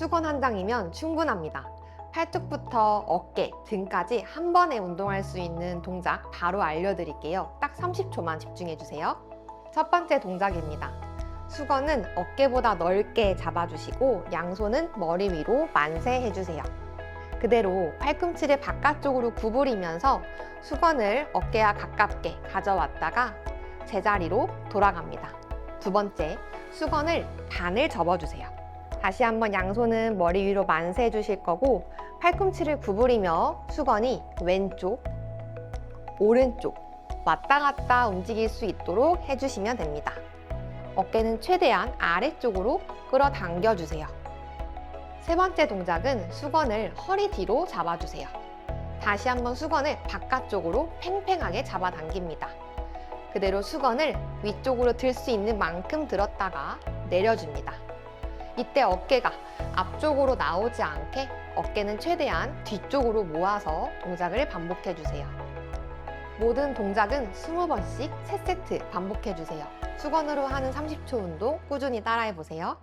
수건 한 장이면 충분합니다. 팔뚝부터 어깨, 등까지 한 번에 운동할 수 있는 동작 바로 알려드릴게요. 딱 30초만 집중해주세요. 첫 번째 동작입니다. 수건은 어깨보다 넓게 잡아주시고 양손은 머리 위로 만세 해주세요. 그대로 팔꿈치를 바깥쪽으로 구부리면서 수건을 어깨와 가깝게 가져왔다가 제자리로 돌아갑니다. 두 번째, 수건을 반을 접어주세요. 다시 한번 양손은 머리 위로 만세해 주실 거고 팔꿈치를 구부리며 수건이 왼쪽, 오른쪽 왔다 갔다 움직일 수 있도록 해주시면 됩니다. 어깨는 최대한 아래쪽으로 끌어당겨 주세요. 세 번째 동작은 수건을 허리 뒤로 잡아주세요. 다시 한번 수건을 바깥쪽으로 팽팽하게 잡아당깁니다. 그대로 수건을 위쪽으로 들 수 있는 만큼 들었다가 내려줍니다. 이때 어깨가 앞쪽으로 나오지 않게 어깨는 최대한 뒤쪽으로 모아서 동작을 반복해 주세요. 모든 동작은 20번씩 3세트 반복해 주세요. 수건으로 하는 30초 운동 꾸준히 따라해 보세요.